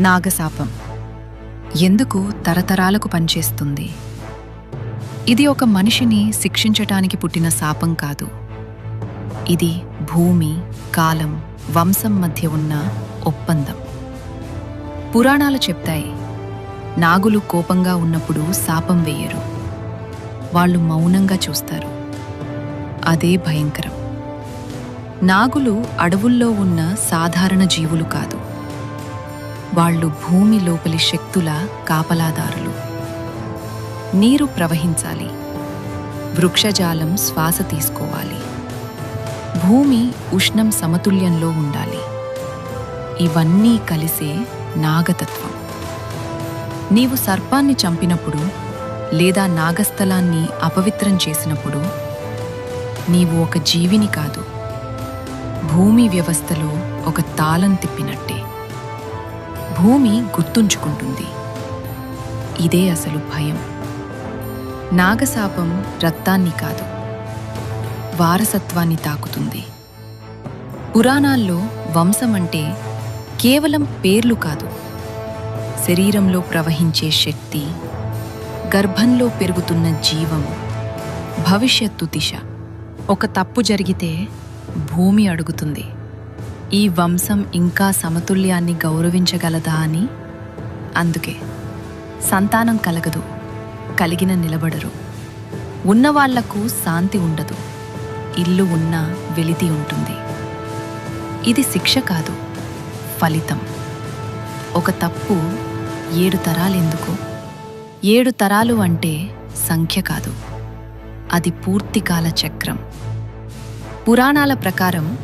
నాగశాపం. ఎందుకు తరతరాలకు పనిచేస్తుంది? ఇది ఒక మనిషిని శిక్షించటానికి పుట్టిన శాపం కాదు. ఇది భూమి కాలం వంశం మధ్య ఉన్న ఒప్పందం. పురాణాలు చెప్తాయి నాగులు కోపంగా ఉన్నప్పుడు శాపం వేయరు. వాళ్ళు మౌనంగా చూస్తారు. అదే భయంకరం. నాగులు అడవుల్లో ఉన్న సాధారణ జీవులు కాదు. వాళ్ళు భూమి లోపలి శక్తుల కాపలాదారులు. నీరు ప్రవహించాలి. వృక్షజాలం శ్వాస తీసుకోవాలి. భూమి ఉష్ణం సమతుల్యంలో ఉండాలి. ఇవన్నీ కలిసే నాగతత్వం. నీవు సర్పాన్ని చంపినప్పుడు లేదా నాగస్థలాన్ని అపవిత్రం చేసినప్పుడు నీవు ఒక జీవిని కాదు. భూమి వ్యవస్థలో ఒక తాళం తిప్పినట్టే. భూమి గుర్తుంచుకుంటుంది. ఇదే అసలు భయం. నాగశాపం రక్తాన్ని కాదు. వారసత్వాన్ని తాకుతుంది. పురాణాల్లో వంశం అంటే కేవలం పేర్లు కాదు. శరీరంలో ప్రవహించే శక్తి గర్భంలో పెరుగుతున్న జీవం భవిష్యత్తు దిశ. ఒక తప్పు జరిగితే భూమి అడుగుతుంది. ఈ వంశం ఇంకా సమతుల్యాన్ని గౌరవించగలదా అని? అందుకే సంతానం కలగదు కలిగిన నిలబడరు. ఉన్నవాళ్ళకు శాంతి ఉండదు ఇల్లు ఉన్నా వెలితి ఉంటుంది. ఇది శిక్ష కాదు ఫలితం. ఒక తప్పు ఏడు తరాలెందుకు ఏడు తరాలు అంటే సంఖ్య కాదు అది పూర్తికాల చక్రం పురాణాల ప్రకారం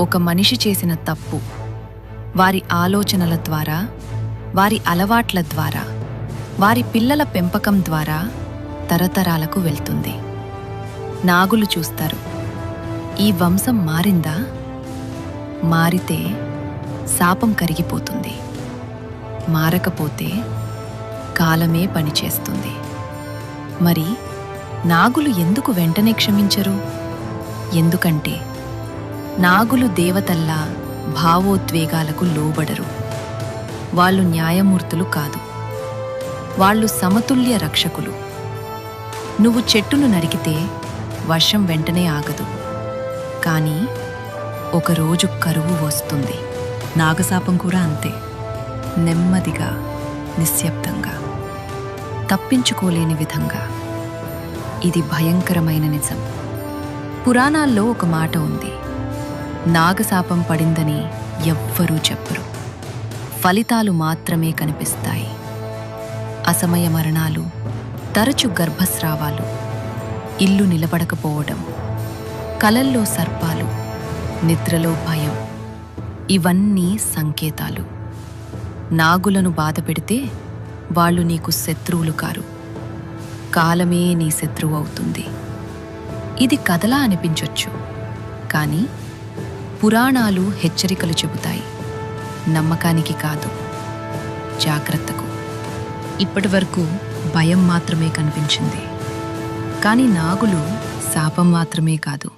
ఒక మనిషి చేసిన తప్పు. వారి ఆలోచనల ద్వారా వారి అలవాట్ల ద్వారా వారి పిల్లల పెంపకం ద్వారా తరతరాలకు వెళ్తుంది. నాగులు చూస్తారు. ఈ వంశం మారిందా? మారితే శాపం కరిగిపోతుంది. మారకపోతే కాలమే పనిచేస్తుంది. మరి నాగులు ఎందుకు వెంటనే క్షమించరు? ఎందుకంటే నాగులు దేవతల్లా భావోద్వేగాలకు లోబడరు. వాళ్ళు న్యాయమూర్తులు కాదు. వాళ్ళు సమతుల్య రక్షకులు. నువ్వు చెట్టును నరికితే వర్షం వెంటనే ఆగదు. కానీ ఒకరోజు కరువు వస్తుంది. నాగశాపం కూడా అంతే. నెమ్మదిగా నిశ్శబ్దంగా తప్పించుకోలేని విధంగా. ఇది భయంకరమైన నిజం. పురాణాల్లో ఒక మాట ఉంది. నాగశాపం పడిందని ఎవ్వరూ చెప్పరు. ఫలితాలు మాత్రమే కనిపిస్తాయి. అసమయ మరణాలు తరచు గర్భస్రావాలు ఇల్లు నిలబడకపోవడం కలల్లో సర్పాలు నిద్రలో భయం ఇవన్నీ సంకేతాలు. నాగులను బాధపెడితే వాళ్ళు నీకు శత్రువులు కారు. కాలమే నీ శత్రువు అవుతుంది. ఇది కథలా అనిపించొచ్చు. కానీ పురాణాలు హెచ్చరికలు చెబుతాయి. నమ్మకానికి కాదు. జాగ్రత్తకు. ఇప్పటి వరకు భయం మాత్రమే కనిపించింది. కానీ నాగులు శాపం మాత్రమే కాదు.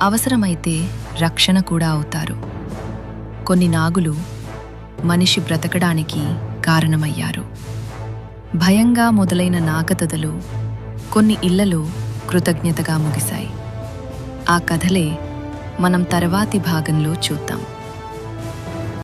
అవసరమైతే రక్షణ కూడా అవుతారు. కొన్ని నాగులు మనిషి బ్రతకడానికి కారణమయ్యారు. భయంగా మొదలైన నాగతదలు కొన్ని ఇళ్ళలో కృతజ్ఞతగా ముగిశాయి. ఆ కథలే మనం తర్వాతి భాగంలో చూద్దాం.